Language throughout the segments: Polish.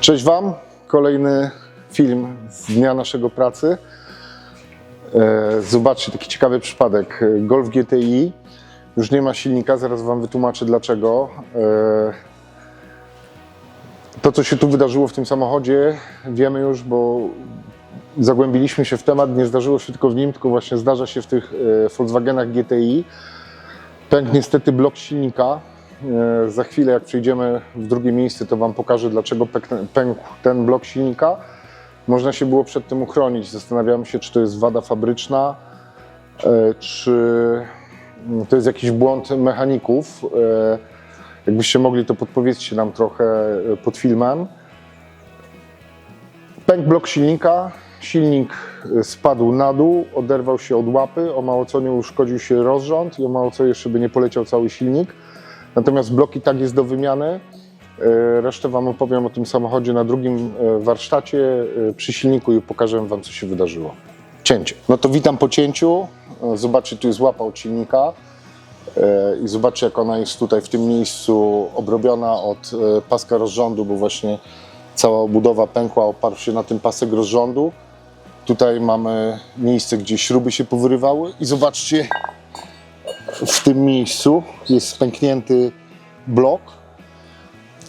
Cześć Wam, kolejny film z dnia naszego pracy. E, Zobaczcie, taki ciekawy przypadek. Golf GTI już nie ma silnika, zaraz Wam wytłumaczę dlaczego. E, To, co się tu wydarzyło w tym samochodzie, wiemy już, bo zagłębiliśmy się w temat. Nie zdarzyło się tylko w nim, tylko właśnie zdarza się w tych e, Volkswagenach GTI. Pękł niestety blok silnika. E, Za chwilę, jak przejdziemy w drugie miejsce, to Wam pokażę, dlaczego pękł- ten blok silnika. Można się było przed tym uchronić. Zastanawiamy się, czy to jest wada fabryczna, e, czy mm, to jest jakiś błąd mechaników. E, Jakbyście mogli, to podpowiedzcie nam trochę pod filmem. Pękł blok silnika, silnik spadł na dół, oderwał się od łapy, o mało co nie uszkodził się rozrząd i o mało co jeszcze by nie poleciał cały silnik. Natomiast blok i tak jest do wymiany. E, Resztę Wam opowiem o tym samochodzie na drugim e, warsztacie e, przy silniku i pokażę Wam, co się wydarzyło. Cięcie. No to witam po cięciu. Zobaczcie, tu jest łapa od silnika. I zobaczcie, jak ona jest tutaj w tym miejscu obrobiona od paska rozrządu, bo właśnie cała obudowa pękła, oparł się na tym pasek rozrządu. Tutaj mamy miejsce, gdzie śruby się powyrywały i zobaczcie, w tym miejscu jest pęknięty blok.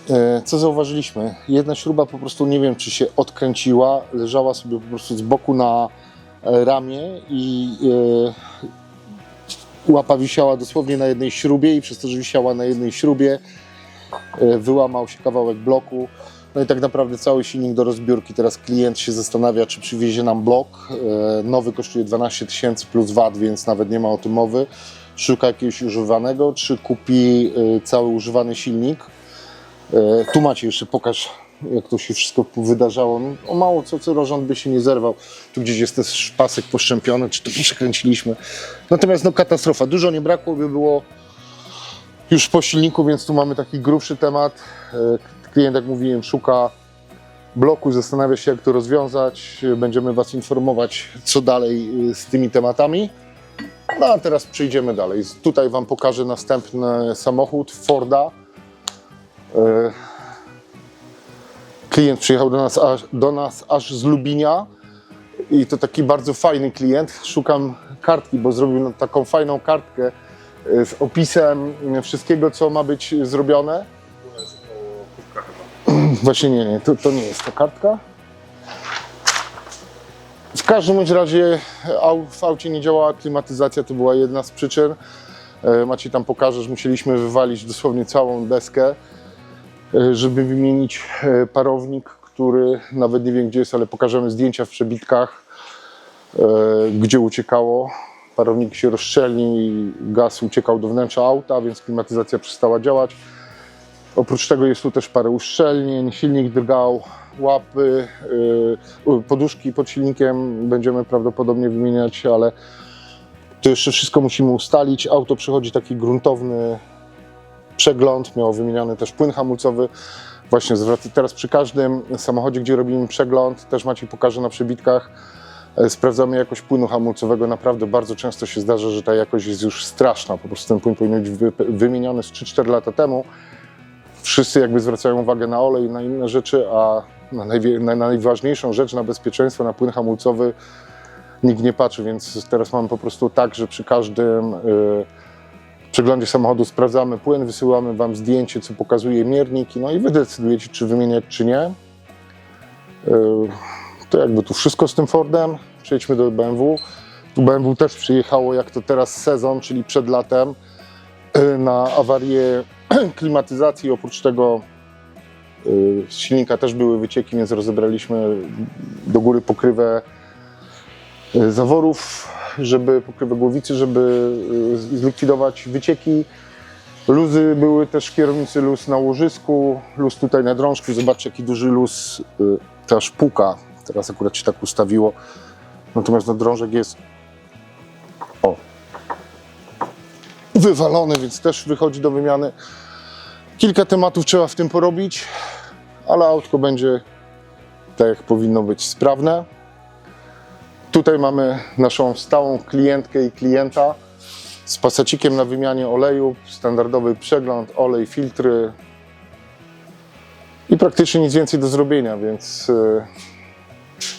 E, Co zauważyliśmy? Jedna śruba po prostu nie wiem, czy się odkręciła, leżała sobie po prostu z boku na e, ramię i e, łapa wisiała dosłownie na jednej śrubie i przez to, że wisiała na jednej śrubie, wyłamał się kawałek bloku. No i tak naprawdę cały silnik do rozbiórki. Teraz klient się zastanawia, czy przywiezie nam blok. Nowy kosztuje 12 tysięcy plus VAT, więc nawet nie ma o tym mowy. Szuka jakiegoś używanego, czy kupi e, cały używany silnik. E, Tu macie jeszcze, pokaż jak to się wszystko wydarzało. No, o mało co, co rozrząd by się nie zerwał. Tu gdzieś jest też pasek poszczępiony, czy to przekręciliśmy. Natomiast no katastrofa. Dużo nie brakło, by było już po silniku, więc tu mamy taki grubszy temat. E, Klient, jak mówiłem, szuka bloku, zastanawia się, jak to rozwiązać. Będziemy Was informować, co dalej z tymi tematami. No a teraz przejdziemy dalej. Tutaj Wam pokażę następny samochód Forda. E, Klient przyjechał do nas, aż, do nas aż z Lubinia i to taki bardzo fajny klient. Szukam kartki, bo zrobił taką fajną kartkę e, z opisem wszystkiego, co ma być zrobione. Właśnie nie, nie, to, to nie jest ta kartka. Każdym razie w aucie nie działała klimatyzacja, to była jedna z przyczyn. E, Maciej tam pokaże, że musieliśmy wywalić dosłownie całą deskę, e, żeby wymienić e, parownik, który nawet nie wiem gdzie jest, ale pokażemy zdjęcia w przebitkach, gdzie uciekało. Parownik się rozszczelnił i gaz uciekał do wnętrza auta, więc klimatyzacja przestała działać. Oprócz tego jest tu też parę uszczelnień, silnik drgał, łapy, yy, poduszki pod silnikiem będziemy prawdopodobnie wymieniać, ale to jeszcze wszystko musimy ustalić. Auto przechodzi taki gruntowny przegląd, miało wymieniony też płyn hamulcowy. Właśnie teraz przy każdym samochodzie, gdzie robimy przegląd, też Maciej pokaże na przebitkach, e, sprawdzamy jakość płynu hamulcowego. Naprawdę bardzo często się zdarza, że ta jakość jest już straszna. Po prostu ten płyn powinien być wy- wymieniony z 3-4 lata temu wszyscy jakby zwracają uwagę na olej i na inne rzeczy, a na, najwie- na najważniejszą rzecz, na bezpieczeństwo, na płyn hamulcowy nikt nie patrzy, więc teraz mamy po prostu tak, że przy każdym y, przeglądzie samochodu sprawdzamy płyn, wysyłamy Wam zdjęcie, co pokazuje mierniki, no i Wy decydujecie, czy wymieniać, czy nie. Y, to jakby tu wszystko z tym Fordem. Przejdźmy do BMW. Tu BMW też przyjechało, jak to teraz sezon, czyli przed latem, y, na awarię klimatyzacji. Oprócz tego z silnika też były wycieki, więc rozebraliśmy do góry pokrywę y, zaworów, żeby pokrywę głowicy, żeby y, zlikwidować wycieki. Luzy były też w kierownicy, luz na łożysku, luz tutaj na drążku. Zobaczcie, jaki duży luz, y, ta szpuka. Teraz akurat się tak ustawiło. Natomiast na drążek jest o, wywalony, więc też wychodzi do wymiany. Kilka tematów trzeba w tym porobić, ale autko będzie tak jak powinno być sprawne. Tutaj mamy naszą stałą klientkę i klienta z pasacikiem na wymianie oleju, standardowy przegląd, olej, filtry. i praktycznie nic więcej do zrobienia, więc e,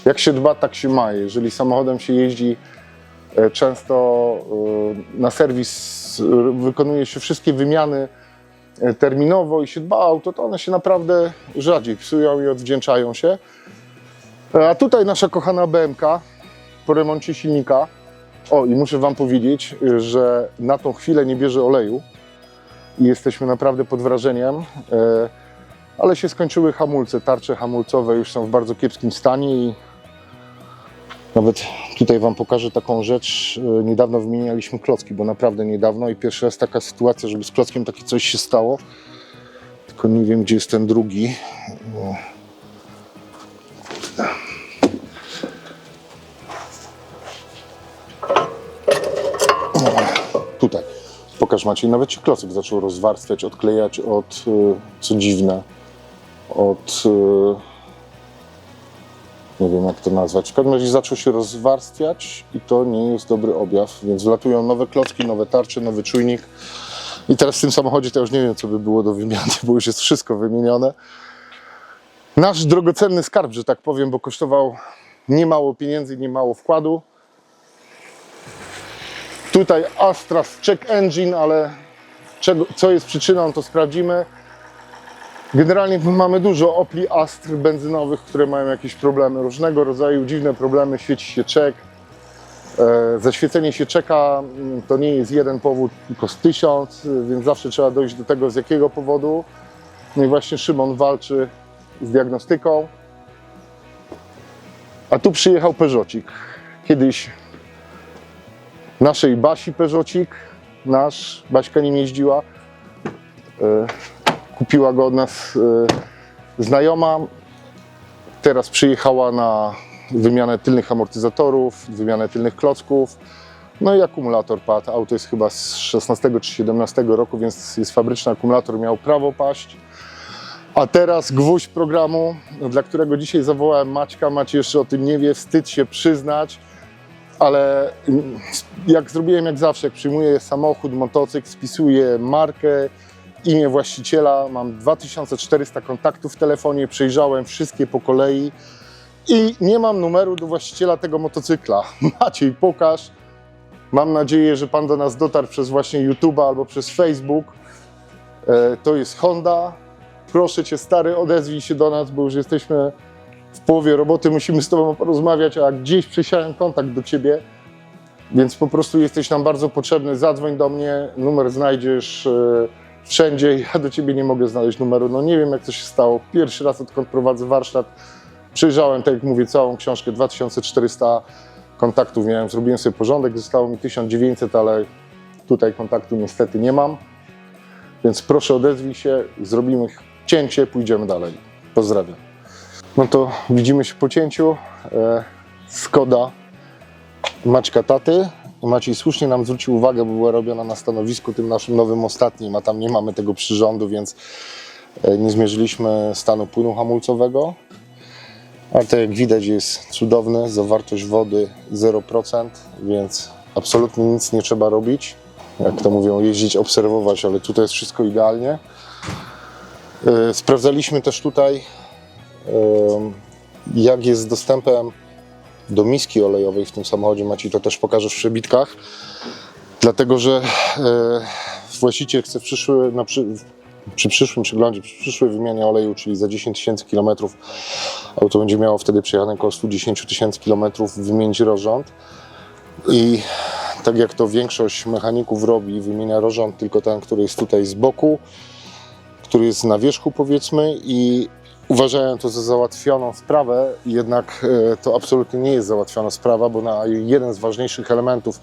jak się dba, tak się ma. Jeżeli samochodem się jeździ e, często e, na serwis, wykonuje się wszystkie wymiany terminowo i się dba o auto, to one się naprawdę rzadziej psują i odwdzięczają się. E, A tutaj nasza kochana BMK po remoncie silnika. O, i muszę Wam powiedzieć, że na tą chwilę nie bierze oleju i jesteśmy naprawdę pod wrażeniem, e, ale się skończyły hamulce, tarcze hamulcowe już są w bardzo kiepskim stanie i nawet tutaj Wam pokażę taką rzecz. E, Niedawno wymienialiśmy klocki, bo naprawdę niedawno i pierwszy raz taka sytuacja, żeby z klockiem takie coś się stało. Tylko nie wiem, gdzie jest ten drugi. O. Tutaj. Pokaż Maciej, nawet się klocek zaczął rozwarstwiać, odklejać od, y, co dziwne, od, y, nie wiem jak to nazwać, w każdym razie zaczął się rozwarstwiać i to nie jest dobry objaw, więc wlatują nowe klocki, nowe tarcze, nowy czujnik i teraz w tym samochodzie to już nie wiem co by było do wymiany, bo już jest wszystko wymienione. Nasz drogocenny skarb, że tak powiem, bo kosztował niemało pieniędzy, niemało wkładu. Tutaj Astra z check engine, ale czego, co jest przyczyną, to sprawdzimy. Generalnie mamy dużo Opli Astr benzynowych, które mają jakieś problemy, różnego rodzaju dziwne problemy, świeci się czek. E, Zaświecenie się czeka mm, to nie jest jeden powód, tylko z tysiąc, więc zawsze trzeba dojść do tego, z jakiego powodu. No i właśnie Szymon walczy z diagnostyką. A tu przyjechał Peugeotik. Kiedyś naszej Basi Peugeotik, nasz, Baśka nim jeździła. Kupiła go od nas e, znajoma. Teraz przyjechała na wymianę tylnych amortyzatorów, wymianę tylnych klocków. No i akumulator padł. Auto jest chyba z 16 czy 17 roku, więc jest fabryczny akumulator, miał prawo paść. A teraz gwóźdź programu, dla którego dzisiaj zawołałem Maćka. Maciej jeszcze o tym nie wie, wstyd się przyznać ale mm, jak zrobiłem jak zawsze, jak przyjmuję samochód, motocykl, spisuję markę, imię właściciela, mam 2400 kontaktów w telefonie, przejrzałem wszystkie po kolei i nie mam numeru do właściciela tego motocykla. Maciej, pokaż. Mam nadzieję, że Pan do nas dotarł przez właśnie YouTube'a albo przez Facebook. E, To jest Honda. Proszę Cię, stary, odezwij się do nas, bo już jesteśmy w połowie roboty musimy z Tobą porozmawiać, a gdzieś przesiałem kontakt do Ciebie, więc po prostu jesteś nam bardzo potrzebny. Zadzwoń do mnie, numer znajdziesz e, wszędzie. Ja do Ciebie nie mogę znaleźć numeru. No nie wiem, jak to się stało. Pierwszy raz, odkąd prowadzę warsztat, przejrzałem, tak jak mówię, całą książkę, 2400 kontaktów miałem. Zrobiłem sobie porządek, zostało mi 1900, ale tutaj kontaktu niestety nie mam. Więc proszę odezwij się, zrobimy cięcie, pójdziemy dalej. Pozdrawiam. No to widzimy się po cięciu. E, Skoda Maćka Taty. Maciej słusznie nam zwrócił uwagę, bo była robiona na stanowisku tym naszym nowym ostatnim, a tam nie mamy tego przyrządu, więc e, nie zmierzyliśmy stanu płynu hamulcowego. Ale tak jak widać jest cudowny, zawartość wody 0%, więc absolutnie nic nie trzeba robić. Jak to mówią, jeździć, obserwować, ale tutaj jest wszystko idealnie. E, Sprawdzaliśmy też tutaj Ym, jak jest z dostępem do miski olejowej w tym samochodzie. Maciej to też pokażesz w przebitkach. Dlatego, że e, właściciel chce przyszły, na przy, przy przyszłym przeglądzie, przy przyszłej wymianie oleju, czyli za 10 tysięcy kilometrów, auto będzie miało wtedy przejechane około 110 tysięcy kilometrów, wymienić rozrząd. I tak jak to większość mechaników robi, wymienia rozrząd tylko ten, który jest tutaj z boku, który jest na wierzchu powiedzmy i uważają to za załatwioną sprawę, jednak e, to absolutnie nie jest załatwiona sprawa, bo na jeden z ważniejszych elementów,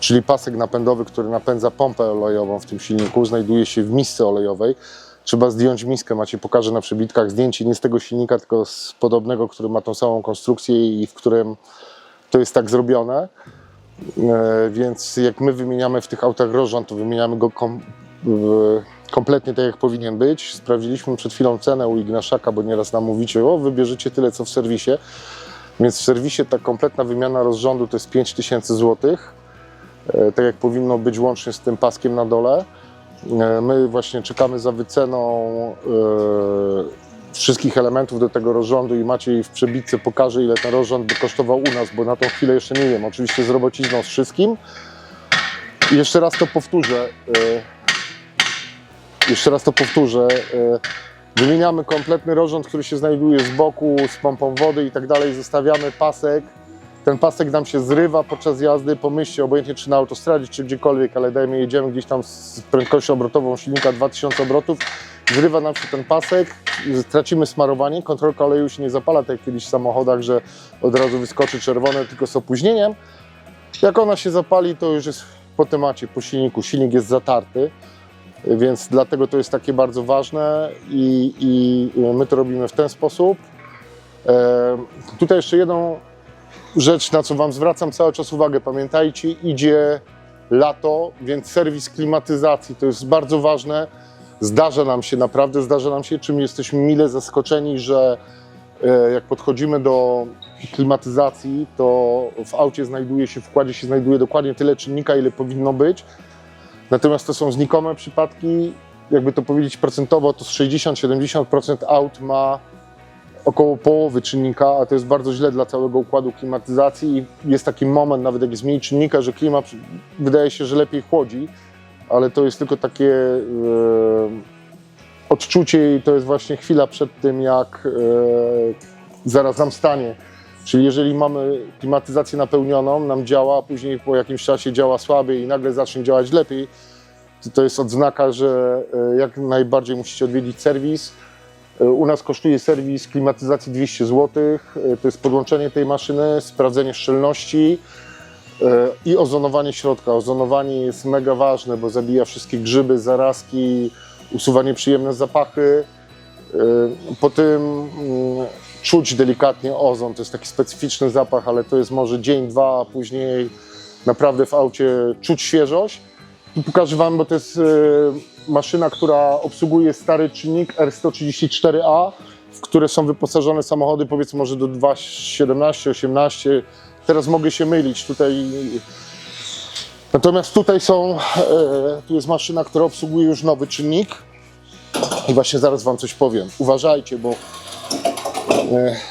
czyli pasek napędowy, który napędza pompę olejową w tym silniku, znajduje się w misce olejowej. Trzeba zdjąć miskę, macie pokażę na przebitkach zdjęcie nie z tego silnika, tylko z podobnego, który ma tą samą konstrukcję i w którym to jest tak zrobione. E, Więc jak my wymieniamy w tych autach rozrząd, to wymieniamy go kompletnie tak, jak powinien być. Sprawdziliśmy przed chwilą cenę u Ignaszaka, bo nieraz nam mówicie, o wybierzecie tyle, co w serwisie. Więc w serwisie ta kompletna wymiana rozrządu to jest 5000 zł. E, Tak jak powinno być łącznie z tym paskiem na dole. E, My właśnie czekamy za wyceną e, wszystkich elementów do tego rozrządu i Maciej w przebitce pokaże, ile ten rozrząd by kosztował u nas, bo na tą chwilę jeszcze nie wiem. Oczywiście z robocizną, z wszystkim. I jeszcze raz to powtórzę. Jeszcze raz to powtórzę. y, Wymieniamy kompletny rozrząd, który się znajduje z boku, z pompą wody i tak dalej. Zostawiamy pasek. Ten pasek nam się zrywa podczas jazdy. Pomyślcie, obojętnie czy na autostradzie, czy gdziekolwiek, ale dajmy, jedziemy gdzieś tam z prędkością obrotową silnika 2000 obrotów. Zrywa nam się ten pasek, tracimy smarowanie. Kontrolka oleju się nie zapala, tak jak kiedyś w samochodach, że od razu wyskoczy czerwone, tylko z opóźnieniem. Jak ona się zapali, to już jest po temacie, po silniku. Silnik jest zatarty, więc dlatego to jest takie bardzo ważne i, i my to robimy w ten sposób. E, tutaj jeszcze jedną rzecz, na co Wam zwracam cały czas uwagę. Pamiętajcie, idzie lato, więc serwis klimatyzacji to jest bardzo ważne. Zdarza nam się, naprawdę zdarza nam się, czym jesteśmy mile zaskoczeni, że e, jak podchodzimy do klimatyzacji, to w aucie znajduje się, w wkładzie się znajduje dokładnie tyle czynnika, ile powinno być. Natomiast to są znikome przypadki, jakby to powiedzieć procentowo, to z 60-70% aut ma około połowy czynnika, a to jest bardzo źle dla całego układu klimatyzacji i jest taki moment, nawet jak jest mniej czynnika, że klima przy- wydaje się, że lepiej chłodzi, ale to jest tylko takie e, odczucie i to jest właśnie chwila przed tym, jak e, zaraz nam stanie. Czyli jeżeli mamy klimatyzację napełnioną, nam działa, później po jakimś czasie działa słabiej i nagle zacznie działać lepiej, to, to jest odznaka, że e, jak najbardziej musicie odwiedzić serwis. E, U nas kosztuje serwis klimatyzacji 200 zł. E, To jest podłączenie tej maszyny, sprawdzenie szczelności i ozonowanie środka. Ozonowanie jest mega ważne, bo zabija wszystkie grzyby, zarazki, usuwa nieprzyjemne zapachy. Po tym mm, czuć delikatnie ozon. To jest taki specyficzny zapach, ale to jest może dzień, dwa, a później naprawdę w aucie czuć świeżość. Tu pokażę Wam, bo to jest e, maszyna, która obsługuje stary czynnik R134A, w które są wyposażone samochody powiedzmy może do 2,17, 18. Teraz mogę się mylić tutaj. Natomiast tutaj są, e, tu jest maszyna, która obsługuje już nowy czynnik. I właśnie zaraz Wam coś powiem. Uważajcie, bo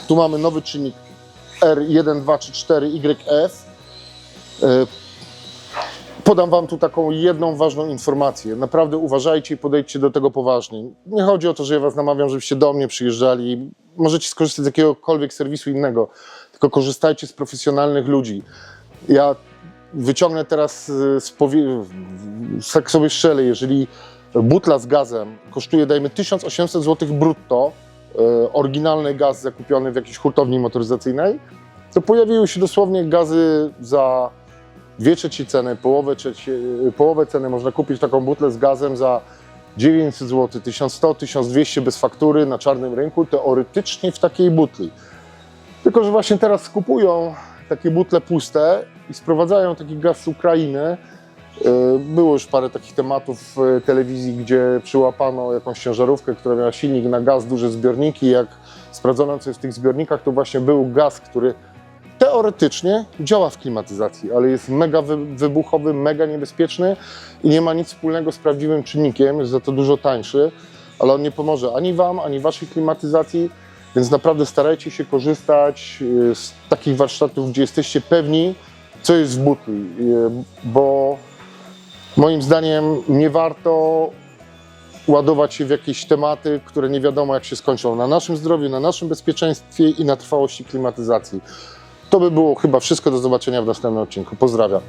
tu mamy nowy czynnik R1, 2 czy 4 YF. E, Podam Wam tu taką jedną ważną informację. Naprawdę uważajcie i podejdźcie do tego poważnie. Nie chodzi o to, że ja Was namawiam, żebyście do mnie przyjeżdżali. Możecie skorzystać z jakiegokolwiek serwisu innego, tylko korzystajcie z profesjonalnych ludzi. Ja wyciągnę teraz y, z powie... tak sobie strzelę, jeżeli butla z gazem kosztuje, dajmy 1800 zł brutto, y, oryginalny gaz zakupiony w jakiejś hurtowni motoryzacyjnej, to pojawiły się dosłownie gazy za dwie trzecie ceny, połowę, trzecie, połowę ceny można kupić taką butlę z gazem za 900 zł, 1100, 1200 bez faktury na czarnym rynku, teoretycznie w takiej butli. Tylko, że właśnie teraz skupują takie butle puste i sprowadzają taki gaz z Ukrainy. Yy, Było już parę takich tematów w telewizji, gdzie przyłapano jakąś ciężarówkę, która miała silnik na gaz, duże zbiorniki. Jak sprawdzono, co jest w tych zbiornikach, to właśnie był gaz, który teoretycznie działa w klimatyzacji, ale jest mega wy- wybuchowy, mega niebezpieczny i nie ma nic wspólnego z prawdziwym czynnikiem, jest za to dużo tańszy, ale on nie pomoże ani Wam, ani Waszej klimatyzacji, więc naprawdę starajcie się korzystać y, z takich warsztatów, gdzie jesteście pewni, co jest w butli, y, bo moim zdaniem nie warto ładować się w jakieś tematy, które nie wiadomo jak się skończą na naszym zdrowiu, na naszym bezpieczeństwie i na trwałości klimatyzacji. To by było chyba wszystko. Do zobaczenia w następnym odcinku. Pozdrawiam.